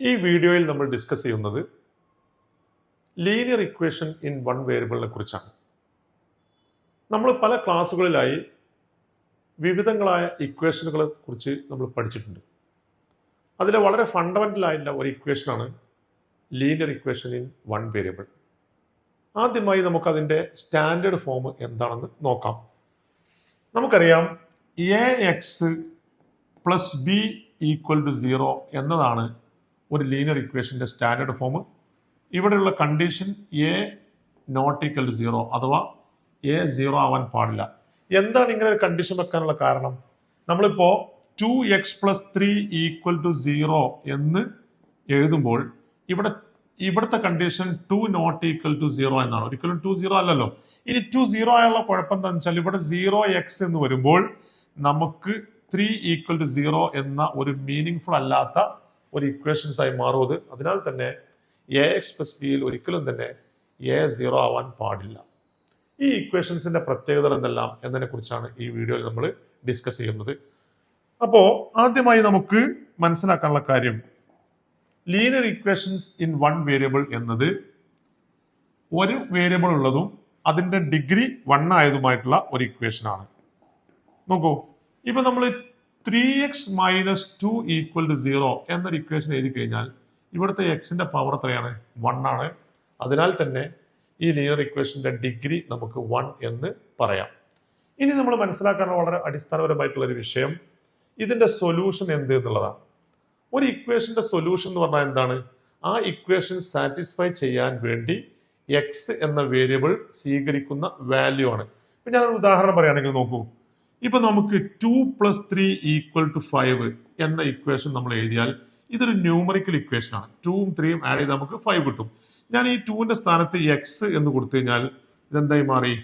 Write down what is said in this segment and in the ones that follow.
ഈ വീഡിയോയിൽ നമ്മൾ ഡിസ്കസ് ചെയ്യുന്നത് ലീനിയർ ഇക്വേഷൻ ഇൻ വൺ വേരിയബിളിനെ കുറിച്ചാണ്. നമ്മൾ പല ക്ലാസ്സുകളിലായി വിവിധങ്ങളായ ഇക്വേഷനുകളെ കുറിച്ച് നമ്മൾ പഠിച്ചിട്ടുണ്ട്. അതിലെ വളരെ ഫണ്ടമെന്റൽ ആയിട്ടുള്ള ഒരു ഇക്വേഷനാണ് linear equation in one variable ആദ്യമായി നമുക്കതിന്റെ സ്റ്റാൻഡേർഡ് ഫോം എന്താണെന്ന് നോക്കാം. നമുക്കറിയാം A X plus B equal to zero എന്നതാണ് ഒരു ലീനിയർ ഇക്വേഷന്റെ സ്റ്റാൻഡേർഡ് ഫോം ഇവിടെയുള്ള condition A not equal to zero അഥവാ എ സീറോ ആവാൻ പാടില്ല. എന്താണ് ഇങ്ങനെ ഒരു കണ്ടീഷൻ വെക്കാനുള്ള കാരണം? നമ്മളിപ്പോൾ two X plus three equal to zero എന്ന് എഴുതുമ്പോൾ ഇവിടെ ഇവിടുത്തെ condition two not equal to zero എന്നാണ്. ഒരിക്കലും ടു സീറോ അല്ലല്ലോ. ഇനി ടു സീറോ ആയുള്ള കുഴപ്പം എന്താണെന്ന് വെച്ചാൽ ഇവിടെ സീറോ എക്സ് എന്ന് വരുമ്പോൾ നമുക്ക് ത്രീ ഈക്വൽ ടു സീറോ എന്ന ഒരു മീനിങ് ഫുൾ അല്ലാത്ത ഒരു ഇക്വേഷൻസ് ആയി മാറും അത് അതിനാൽ തന്നെ എ എക്സ് പ്ലസ് ബിയിൽ ഒരിക്കലും തന്നെ എ സീറോ ആവാൻ പാടില്ല. ഈ ഇക്വേഷൻസിന്റെ പ്രത്യേകതകൾ എന്തെല്ലാം എന്നതിനെ കുറിച്ചാണ് ഈ വീഡിയോയിൽ നമ്മൾ ഡിസ്കസ് ചെയ്യുന്നത്. അപ്പോൾ ആദ്യമായി നമുക്ക് മനസ്സിലാക്കാനുള്ള കാര്യം linear equations in one variable എന്നത് ഒരു വേരിയബിൾ ഉള്ളതും അതിന്റെ ഡിഗ്രി വൺ ആയതുമായിട്ടുള്ള ഒരു ഇക്വേഷനാണ് നോക്കൂ ഇപ്പൊ നമ്മൾ three X minus two equal to zero എന്നൊരു ഇക്വേഷൻ എഴുതി കഴിഞ്ഞാൽ ഇവിടുത്തെ എക്സിന്റെ പവർ എത്രയാണ്? വൺ ആണ്. അതിനാൽ തന്നെ ഈ ലീനിയർ ഇക്വേഷന്റെ ഡിഗ്രി നമുക്ക് വൺ എന്ന് പറയാം. ഇനി നമ്മൾ മനസ്സിലാക്കാനുള്ള വളരെ അടിസ്ഥാനപരമായിട്ടുള്ള ഒരു വിഷയം. ഇതിന്റെ സൊല്യൂഷൻ എന്ത് എന്നുള്ളതാണ്. ഒരു ഇക്വേഷന്റെ സൊല്യൂഷൻ എന്ന് പറഞ്ഞാൽ എന്താണ്? ആ ഇക്വേഷൻ സാറ്റിസ്ഫൈ ചെയ്യാൻ വേണ്ടി എക്സ് എന്ന വേരിയബിൾ സ്വീകരിക്കുന്ന വാല്യൂ ആണ്. ഇപ്പൊ ഞാനൊരു ഉദാഹരണം പറയുകയാണെങ്കിൽ നോക്കൂ. ഇപ്പൊ നമുക്ക് two plus three equal to five എന്ന ഇക്വേഷൻ നമ്മൾ എഴുതിയാൽ ഇതൊരു ന്യൂമറിക്കൽ ഇക്വേഷൻ ആണ്. ടൂവും ത്രീയും ആഡ് ചെയ്ത് നമുക്ക് ഫൈവ് കിട്ടും. ഞാൻ ഈ ടൂവിന്റെ സ്ഥാനത്ത് എക്സ് എന്ന് കൊടുത്തു കഴിഞ്ഞാൽ ഇതെന്തായി മാറി?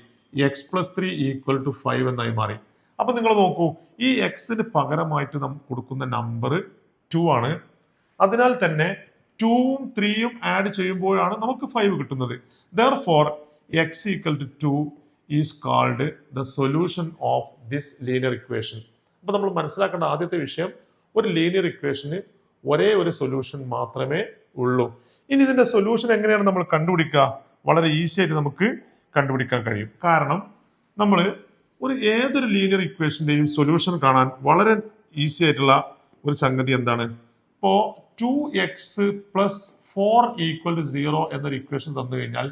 X plus three equal to five എന്നായി മാറി. അപ്പൊ നിങ്ങൾ നോക്കൂ ഈ എക്സിന് പകരമായിട്ട് നാം കൊടുക്കുന്ന നമ്പർ ടു ആണ്. അതിനാൽ തന്നെ ടൂവും ത്രീയും ആഡ് ചെയ്യുമ്പോഴാണ് നമുക്ക് ഫൈവ് കിട്ടുന്നത്. Therefore X equal to two is called the solution of this linear equation അപ്പൊ നമ്മൾ മനസ്സിലാക്കേണ്ട ആദ്യത്തെ വിഷയം ഒരു ലീനിയർ ഇക്വേഷന് ഒരേ ഒരു സൊല്യൂഷൻ മാത്രമേ ഉള്ളൂ. ഇനി ഇതിന്റെ സൊല്യൂഷൻ എങ്ങനെയാണ് നമ്മൾ കണ്ടുപിടിക്കുക? വളരെ ഈസി ആയിട്ട് നമുക്ക് കണ്ടുപിടിക്കാൻ കഴിയും. കാരണം നമ്മൾ ഒരു ഏതൊരു ലീനിയർ ഇക്വേഷന്റെയും സൊല്യൂഷൻ കാണാൻ വളരെ ഈസി ആയിട്ടുള്ള ഒരു സംഗതി എന്താണ്? ഇപ്പോൾ two X plus four equal to zero എന്നൊരു ഇക്വേഷൻ തന്നു കഴിഞ്ഞാൽ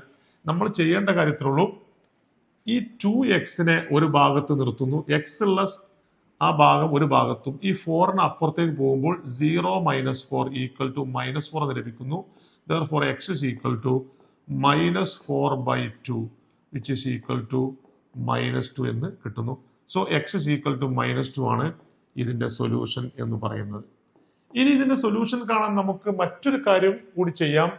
നമ്മൾ ചെയ്യേണ്ട കാര്യത്തിലുള്ളൂ ഈ ടു എക്സിനെ ഒരു ഭാഗത്ത് നിർത്തുന്നു. എക്സ് ഉള്ള ആ ഭാഗം ഒരു ഭാഗത്തും ഈ ഫോറിന് അപ്പുറത്തേക്ക് പോകുമ്പോൾ zero minus four equal to minus four എന്ന് ലഭിക്കുന്നു. There four x is equal to minus four by two which is equal to minus two എന്ന് കിട്ടുന്നു. So x is equal to minus two ആണ് ഇതിന്റെ സൊല്യൂഷൻ എന്ന് പറയുന്നത്. ഇനി ഇതിന്റെ സൊല്യൂഷൻ കാണാൻ നമുക്ക് മറ്റൊരു കാര്യം കൂടി ചെയ്യാം.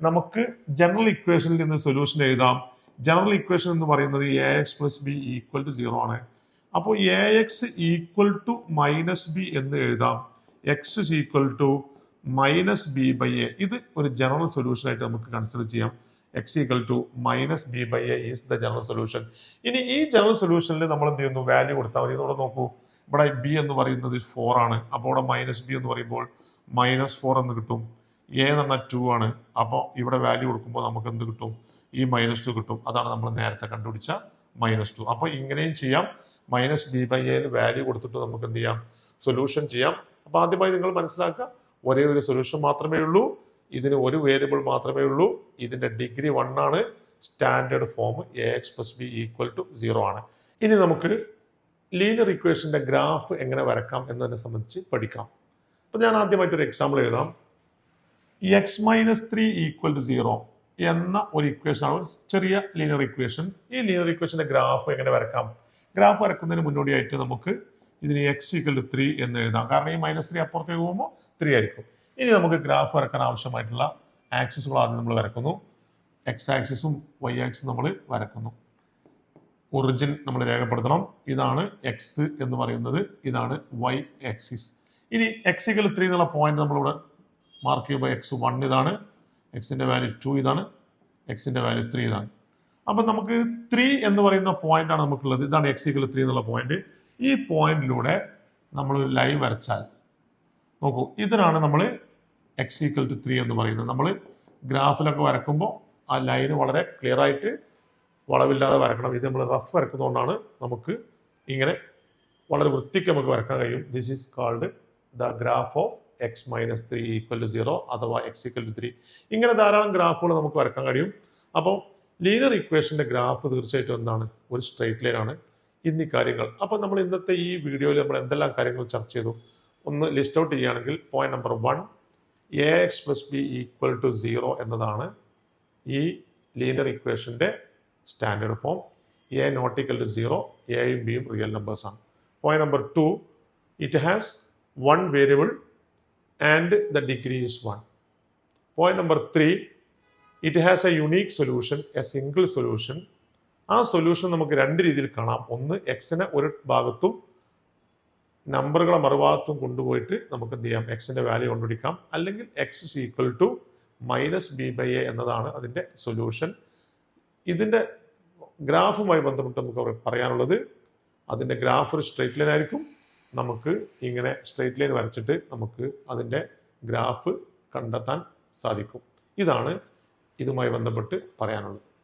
നമുക്ക് ജനറൽ ഇക്വേഷനിൽ നിന്ന് സൊല്യൂഷൻ എഴുതാം. ജനറൽ ഇക്വേഷൻ എന്ന് പറയുന്നത് A X plus B equal to zero ആണ്. അപ്പോൾ A X equal to minus B എന്ന് എഴുതാം. X is equal to minus B by A ഇത് ഒരു ജനറൽ സൊല്യൂഷൻ ആയിട്ട് നമുക്ക് കൺസിഡർ ചെയ്യാം. X equal to minus B by A is the general solution ഇനി ഈ ജനറൽ സൊല്യൂഷനിൽ നമ്മൾ എന്ത് ചെയ്യുന്നു? വാല്യൂ കൊടുത്താൽ മതി. ഇവിടെ നോക്കൂ. ഇവിടെ ബി എന്ന് പറയുന്നത് ഫോർ ആണ്. അപ്പോൾ ഇവിടെ മൈനസ് ബി എന്ന് പറയുമ്പോൾ മൈനസ് ഫോർ എന്ന് കിട്ടും. എ എന്ന് പറഞ്ഞാൽ ടു ആണ്. അപ്പോൾ ഇവിടെ വാല്യൂ കൊടുക്കുമ്പോൾ നമുക്ക് എന്ത് കിട്ടും? ഈ മൈനസ് ടു കിട്ടും. അതാണ് നമ്മൾ നേരത്തെ കണ്ടുപിടിച്ച മൈനസ് ടു അപ്പോൾ ഇങ്ങനെയും ചെയ്യാം. മൈനസ് ബി ബൈ എയിൽ വാല്യൂ കൊടുത്തിട്ട് നമുക്ക് എന്ത് ചെയ്യാം? സൊല്യൂഷൻ ചെയ്യാം. അപ്പോൾ ആദ്യമായി നിങ്ങൾ മനസ്സിലാക്കുക ഒരേ ഒരു സൊല്യൂഷൻ മാത്രമേ ഉള്ളൂ. ഇതിന് ഒരു വേരിയബിൾ മാത്രമേ ഉള്ളൂ. ഇതിന്റെ ഡിഗ്രി വൺ ആണ്. Standard form A X plus B equal to zero ആണ്. ഇനി നമുക്ക് ലീനിയർ ഇക്വേഷന്റെ ഗ്രാഫ് എങ്ങനെ വരക്കാം എന്നതിനെ സംബന്ധിച്ച് പഠിക്കാം. അപ്പോൾ ഞാൻ ആദ്യമായിട്ടൊരു എക്സാമ്പിൾ എഴുതാം. X minus three equal to zero എന്ന ഒരു ഇക്വേഷൻ ആണ് ചെറിയ ലീനിയർ ഇക്വേഷൻ ഈ ലീനിയർ ഇക്വേഷന്റെ ഗ്രാഫ് എങ്ങനെ വരക്കാം? ഗ്രാഫ് വരക്കുന്നതിന് മുന്നോടിയായിട്ട് നമുക്ക് ഇതിന് എക്സ് ഈക്വൽ ടു ത്രീ എന്ന് എഴുതാം. കാരണം ഈ മൈനസ് ത്രീ അപ്പുറത്തേക്ക് പോകുമ്പോൾ ത്രീ ആയിരിക്കും. ഇനി നമുക്ക് ഗ്രാഫ് വരക്കാൻ ആവശ്യമായിട്ടുള്ള ആക്സിസുകൾ ആദ്യം നമ്മൾ വരക്കുന്നു. എക്സ് ആക്സിസും വൈ ആക്സിസും നമ്മൾ വരക്കുന്നു. ഒറിജിൻ നമ്മൾ രേഖപ്പെടുത്തണം. ഇതാണ് എക്സ് എന്ന് പറയുന്നത്. ഇതാണ് വൈ ആക്സിസ് ഇനി എക്സ് ഈക്വൽ ത്രീ എന്നുള്ള പോയിന്റ് നമ്മളിവിടെ മാർക്ക് ചെയ്യുമ്പോൾ എക്സ് വൺ ഇതാണ്. എക്സിന്റെ വാല്യൂ ടു ഇതാണ്. എക്സിന്റെ വാല്യൂ ത്രീ ഇതാണ്. അപ്പം നമുക്ക് ത്രീ എന്ന് പറയുന്ന പോയിന്റ് ആണ് നമുക്കുള്ളത്. ഇതാണ് എക്സ് ഈക്വൽ ത്രീ എന്നുള്ള പോയിന്റ് ഈ പോയിന്റിലൂടെ നമ്മൾ ലൈൻ വരച്ചാൽ നോക്കൂ ഇതിനാണ് നമ്മൾ എക്സ് ഈക്വൽ ടു ത്രീ എന്ന് പറയുന്നത്. നമ്മൾ ഗ്രാഫിലൊക്കെ വരക്കുമ്പോൾ ആ ലൈന് വളരെ ക്ലിയർ ആയിട്ട് വളവില്ലാതെ വരക്കണം. ഇത് നമ്മൾ റഫ് വരക്കുന്നതുകൊണ്ടാണ് നമുക്ക് ഇങ്ങനെ വളരെ വൃത്തിക്ക് നമുക്ക് വരക്കാൻ കഴിയും. This is called the graph of X minus three equal to zero അഥവാ എക്സ് ഈക്വൽ ടു ത്രീ ഇങ്ങനെ ധാരാളം ഗ്രാഫുകൾ നമുക്ക് വരക്കാൻ കഴിയും. അപ്പോൾ ലീനിയർ ഇക്വേഷന്റെ ഗ്രാഫ് തീർച്ചയായിട്ടും എന്താണ്? ഒരു സ്ട്രൈറ്റ് ലൈനാണ് എന്നീ കാര്യങ്ങൾ. അപ്പോൾ നമ്മൾ ഇന്നത്തെ ഈ വീഡിയോയിൽ നമ്മൾ എന്തെല്ലാം കാര്യങ്ങൾ ചർച്ച ചെയ്തു? ഒന്ന് ലിസ്റ്റ് ഔട്ട് ചെയ്യുകയാണെങ്കിൽ point number one A X plus B equal to zero എന്നതാണ് ഈ ലീനിയർ ഇക്വേഷന്റെ standard form A not equal to zero എയും ബിയും real നമ്പേഴ്സാണ് point number two it has one variable and the degree is one point number three it has a unique solution a single solution ആ solution നമുക്ക് രണ്ട് രീതിയിൽ കാണാം. ഒന്ന് എക്സിനെ ഒരു ഭാഗത്തും നമ്പറുകളെ മറുഭാഗത്തും കൊണ്ടുപോയിട്ട് നമുക്ക് എന്ത് ചെയ്യാം? എക്സിന്റെ വാല്യൂ കണ്ടുപിടിക്കാം. അല്ലെങ്കിൽ X is equal to minus B by A എന്നതാണ് അതിന്റെ സൊല്യൂഷൻ ഇതിന്റെ ഗ്രാഫുമായി ബന്ധപ്പെട്ട് നമുക്ക് പറയാനുള്ളത് അതിന്റെ ഗ്രാഫ് ഒരു സ്ട്രെയിറ്റ് ലൈൻ ആയിരിക്കും. നമുക്ക് ഇങ്ങനെ സ്ട്രെയിറ്റ് ലൈൻ വരച്ചിട്ട് നമുക്ക് അതിന്റെ ഗ്രാഫ് കണ്ടെത്താൻ സാധിക്കും. ഇതാണ് ഇതുമായി ബന്ധപ്പെട്ട് പറയാനുള്ളത്.